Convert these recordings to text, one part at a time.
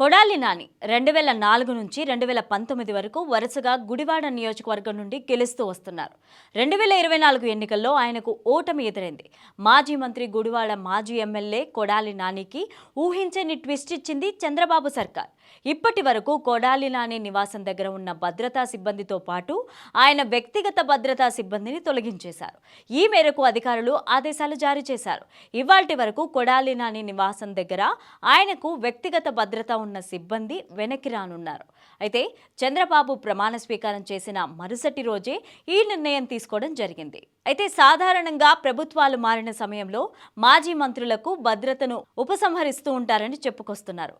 కొడాలి నాని రెండు వేల నాలుగు నుంచి రెండు వేల పంతొమ్మిది వరకు వరుసగా గుడివాడ నియోజకవర్గం నుండి గెలుస్తూ వస్తున్నారు. రెండు వేల ఇరవై నాలుగు ఎన్నికల్లో ఆయనకు ఓటమి ఎదురైంది. మాజీ మంత్రి గుడివాడ మాజీ ఎమ్మెల్యే కొడాలి నానికి ఊహించని ట్విస్ట్ ఇచ్చింది చంద్రబాబు సర్కార్. ఇప్పటి వరకు కొడాలి నాని నివాసం దగ్గర ఉన్న భద్రతా సిబ్బందితో పాటు ఆయన వ్యక్తిగత భద్రతా సిబ్బందిని తొలగించేశారు. ఈ మేరకు అధికారులు ఆదేశాలు జారీ చేశారు. ఇవాల్టి వరకు కొడాలి నాని నివాసం దగ్గర ఆయనకు వ్యక్తిగత భద్రత ఉన్న సిబ్బంది వెనక్కి రానున్నారు. అయితే చంద్రబాబు ప్రమాణ స్వీకారం చేసిన మరుసటి రోజే ఈ నిర్ణయం తీసుకోవడం జరిగింది. అయితే సాధారణంగా ప్రభుత్వాలు మారిన సమయంలో మాజీ మంత్రులకు భద్రతను ఉపసంహరిస్తూ ఉంటారని చెప్పుకొస్తున్నారు.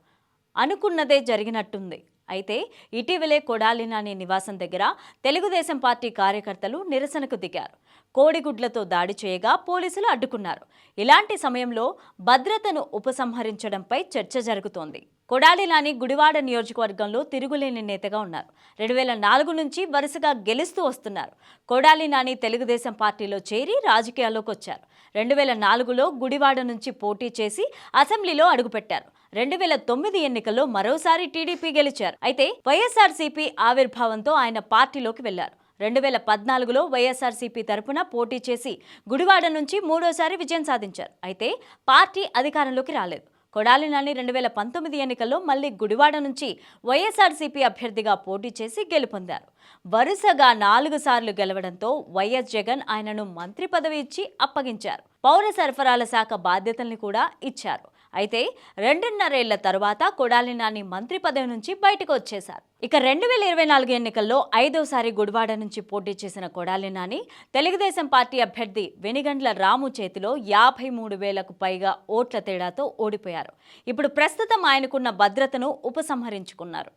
అనుకున్నదే జరిగినట్టుంది. అయితే ఇటీవలే కొడాలినాని నివాసం దగ్గర తెలుగుదేశం పార్టీ కార్యకర్తలు నిరసనకు దిగారు. కోడిగుడ్లతో దాడి చేయగా పోలీసులు అడ్డుకున్నారు. ఇలాంటి సమయంలో భద్రతను ఉపసంహరించడంపై చర్చ జరుగుతోంది. కొడాలి నాని గుడివాడ నియోజకవర్గంలో తిరుగులేని నేతగా ఉన్నారు. రెండు వేల నాలుగు నుంచి వరుసగా గెలుస్తూ వస్తున్నారు. కొడాలి నాని తెలుగుదేశం పార్టీలో చేరి రాజకీయాల్లోకి వచ్చారు. రెండు వేల నాలుగులో గుడివాడ నుంచి పోటీ చేసి అసెంబ్లీలో అడుగుపెట్టారు. రెండు వేల తొమ్మిది ఎన్నికల్లో మరోసారి టీడీపీ గెలిచారు. అయితే వైఎస్ఆర్సీపీ ఆవిర్భావంతో ఆయన పార్టీలోకి వెళ్ళారు. రెండు వేల పద్నాలుగులో వైఎస్ఆర్సీపీ తరపున పోటీ చేసి గుడివాడ నుంచి మూడోసారి విజయం సాధించారు. అయితే పార్టీ అధికారంలోకి రాలేదు. కొడాలి నాని రెండు వేల పంతొమ్మిది ఎన్నికల్లో మళ్ళీ గుడివాడ నుంచి వైఎస్ఆర్సీపీ అభ్యర్థిగా పోటీ చేసి గెలుపొందారు. వరుసగా నాలుగు సార్లు గెలవడంతో వైఎస్ జగన్ ఆయనను మంత్రి పదవి ఇచ్చి అప్పగించారు. పౌర సరఫరాల శాఖ బాధ్యతల్ని కూడా ఇచ్చారు. అయితే రెండున్నరేళ్ళ తరువాత కొడాలి నాని మంత్రి పదవి నుంచి బయటకు వచ్చేశారు. ఇక రెండు వేల ఇరవై నాలుగు ఎన్నికల్లో ఐదోసారి గుడివాడ నుంచి పోటీ చేసిన కొడాలి నాని తెలుగుదేశం పార్టీ అభ్యర్థి వెనిగండ్ల రాము చేతిలో యాభై మూడు వేలకు పైగా ఓట్ల తేడాతో ఓడిపోయారు. ఇప్పుడు ప్రస్తుతం ఆయనకున్న భద్రతను ఉపసంహరించుకున్నారు.